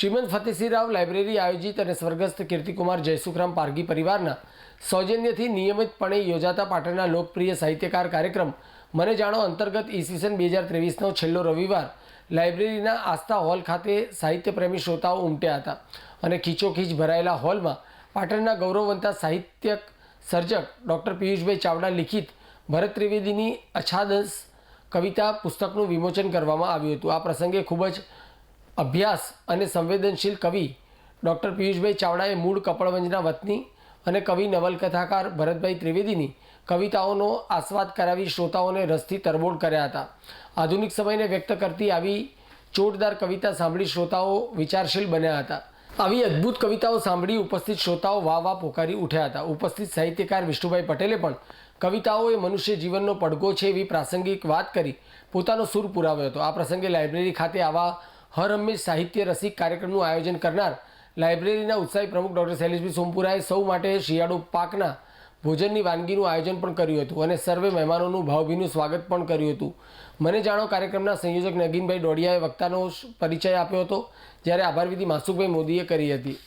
શ્રીમંત ફતેસિંહરાવ લાઇબ્રેરી આયોજિત અને સ્વર્ગસ્થ કીર્તિકુમાર જયસુખરામ પારગી પરિવારના સૌજન્યથી નિયમિતપણે યોજાતા પાટણના લોકપ્રિય સાહિત્યકાર કાર્યક્રમ મને જાણો અંતર્ગત ઈસવીસન બે હજાર ત્રેવીસનો છેલ્લો રવિવાર લાઇબ્રેરીના આસ્થા હોલ ખાતે સાહિત્યપ્રેમી શ્રોતાઓ ઉમટ્યા હતા અને ખીચોખીચ ભરાયેલા હોલમાં પાટણના ગૌરવવંતા સાહિત્યક સર્જક ડૉક્ટર પિયુષભાઈ ચાવડા લિખિત ભરત ત્રિવેદીની અછાદસ કવિતા પુસ્તકનું વિમોચન કરવામાં આવ્યું હતું. આ પ્રસંગે ખૂબ જ અભ્યાસ અને સંવેદનશીલ કવિ ડૉક્ટર પિયુષભાઈ ચાવડાએ મૂળ કપડવંજના વતની અને કવિ નવલકથાકાર ભરતભાઈ ત્રિવેદીની કવિતાઓનો આસ્વાદ કરાવી શ્રોતાઓને રસથી તરબોળ કર્યા હતા. આધુનિક સમયને વ્યક્ત કરતી આવી ચોટદાર કવિતા સાંભળી શ્રોતાઓ વિચારશીલ બન્યા હતા. આવી અદ્ભુત કવિતાઓ સાંભળી ઉપસ્થિત શ્રોતાઓ વાહ વાહ પોકારી ઉઠ્યા હતા. ઉપસ્થિત સાહિત્યકાર વિષ્ણુભાઈ પટેલે પણ કવિતાઓ એ મનુષ્ય જીવનનો પડઘો છે એવી પ્રાસંગિક વાત કરી પોતાનો સૂર પુરાવ્યો હતો. આ પ્રસંગે લાઇબ્રેરી ખાતે આવા હર હંમેશ સાહિત્ય રસિક કાર્યક્રમનું આયોજન કરનાર લાઇબ્રેરીના ઉત્સાહી પ્રમુખ ડૉક્ટર શૈલેષભાઈ સોમપુરાએ સૌ માટે શિયાળુ પાકના ભોજનની વાનગીનું આયોજન પણ કર્યું હતું અને સર્વે મહેમાનોનું ભાવભીનું સ્વાગત પણ કર્યું હતું. મને જાણો કાર્યક્રમના સંયોજક નગીનભાઈ ડોડિયાએ વક્તાનો પરિચય આપ્યો હતો, જ્યારે આભારવિધિ માસુકભાઈ મોદીએ કરી હતી.